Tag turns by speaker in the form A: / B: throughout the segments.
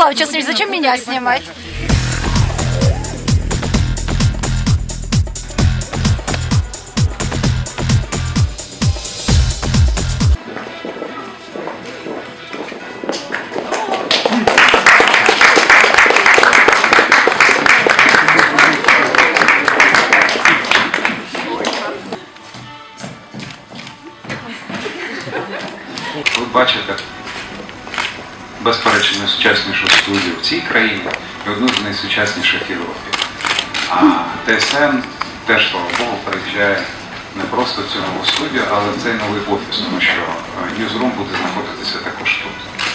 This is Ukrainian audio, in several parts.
A: Михайлович, зачем меня снимать?
B: Ви бачите безперечно найсучаснішу студію в цій країні і одну з найсучасніших в Європі. А ТСН теж, слава Богу, приїжджає не просто цю нову студію, але в цей новий офіс, тому що Ньюзрум буде знаходитися також тут.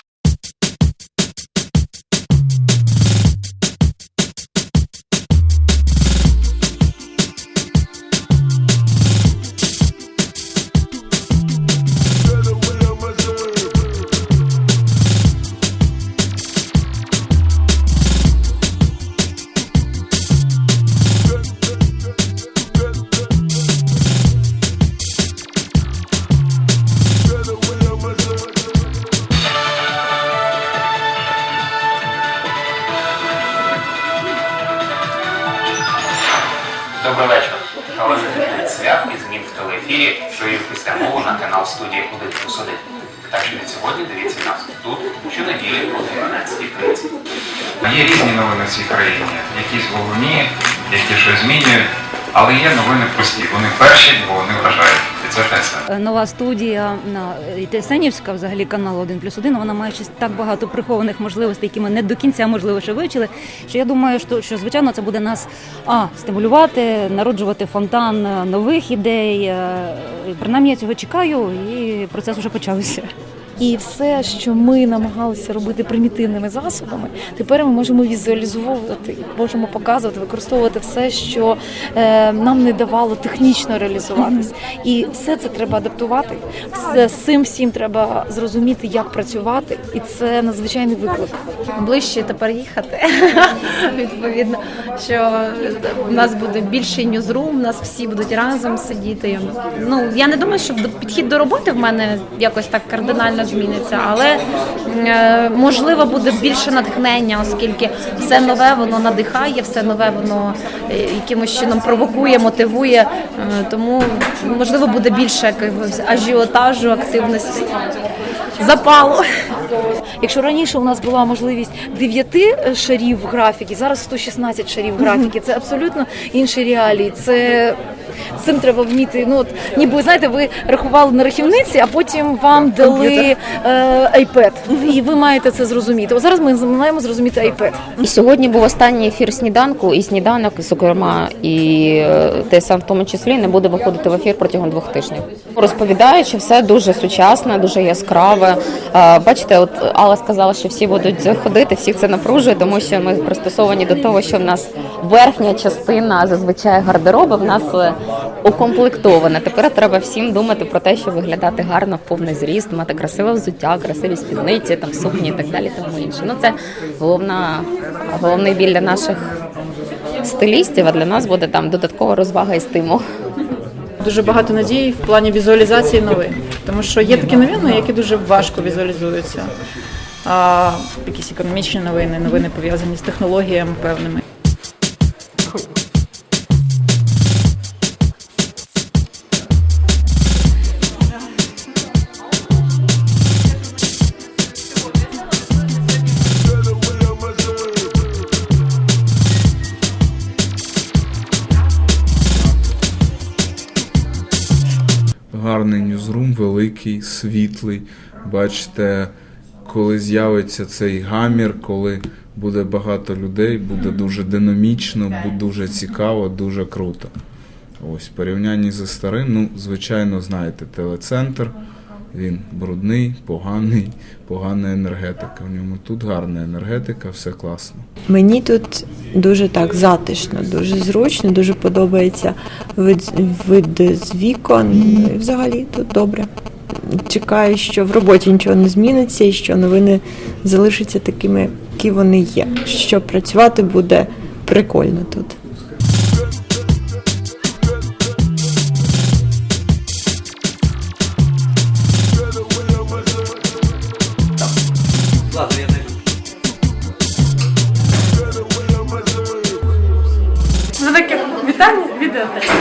C: Від свят і змін в телеефірі провів після мову на канал студії «Один плюс один». Так що від сьогодні дивіться нас тут щонеділі о 12.30.
B: Є різні новини в цій країні, якісь головні, які щось змінюють, але є новини прості. Вони перші, бо вони вражають. ТСН.
D: Е, Нова студія на Тесенівська, взагалі канал 1 плюс 1, вона має щось так багато прихованих можливостей, які ми не до кінця можливо ще вивчили. Що я думаю, що, що звичайно це буде нас а стимулювати, народжувати фонтан е, нових ідей. е, Принаймні я цього чекаю, і процес вже почався.
E: І все, що ми намагалися робити примітивними засобами, тепер ми можемо візуалізовувати, можемо показувати, використовувати все, що е, нам не давало технічно реалізуватись. І все це треба адаптувати. З, цим всім треба зрозуміти, як працювати, і це надзвичайний виклик.
F: ближче тепер їхати. Відповідно, що в нас буде більший ньюзрум, у нас всі будуть разом сидіти. Ну я не думаю, що підхід до роботи в мене якось так кардинально зміниться, але е, можливо буде більше натхнення, оскільки все нове воно надихає, все нове воно е, якимось чином провокує, мотивує. Е, Тому можливо буде більше якогось ажіотажу, активності, запалу.
E: Якщо раніше у нас була можливість 9 шарів графіки, зараз 116 шарів графіки. Це абсолютно інші реалії. Це цим треба вміти. Ну от ніби знаєте, ви рахували на рахівниці, а потім вам дали е, iPad. І ви маєте це зрозуміти. От зараз ми маємо зрозуміти iPad.
G: І сьогодні був останній ефір сніданку, і сніданок, зокрема, і е, ТСН в тому числі не буде виходити в ефір протягом двох тижнів. Розповідаючи, все дуже сучасне, дуже яскраве. Е, Бачите, от Алла сказала, що всі будуть заходити, всіх це напружує, тому що ми пристосовані до того, що в нас верхня частина зазвичай гардероби в нас е, укомплектована. Тепер треба всім думати про те, щоб виглядати гарно в повний зріст, мати красиве взуття, красиві спідниці, там сукні і так далі. Тому інше. Ну це головна головний біль для наших стилістів. А для нас буде там додаткова розвага і стимул.
H: Дуже багато надій в плані візуалізації новин, тому що є такі новини, які дуже важко візуалізуються. А, якісь економічні новини, новини пов'язані з технологіями певними.
I: Гарний ньюзрум, великий, світлий. Бачите, коли з'явиться цей гамір, коли буде багато людей, буде дуже динамічно, буде дуже цікаво, дуже круто. Ось в порівнянні зі старим, ну, звичайно, знаєте, телецентр. Він брудний, поганий, погана енергетика. В ньому тут гарна енергетика, все класно.
J: Мені тут дуже так затишно, дуже зручно, дуже подобається вид, вид з вікон. Ну і взагалі тут добре. Чекаю, що в роботі нічого не зміниться і що новини залишаться такими, які вони є. Що працювати буде прикольно тут.
A: Вітання відеотест.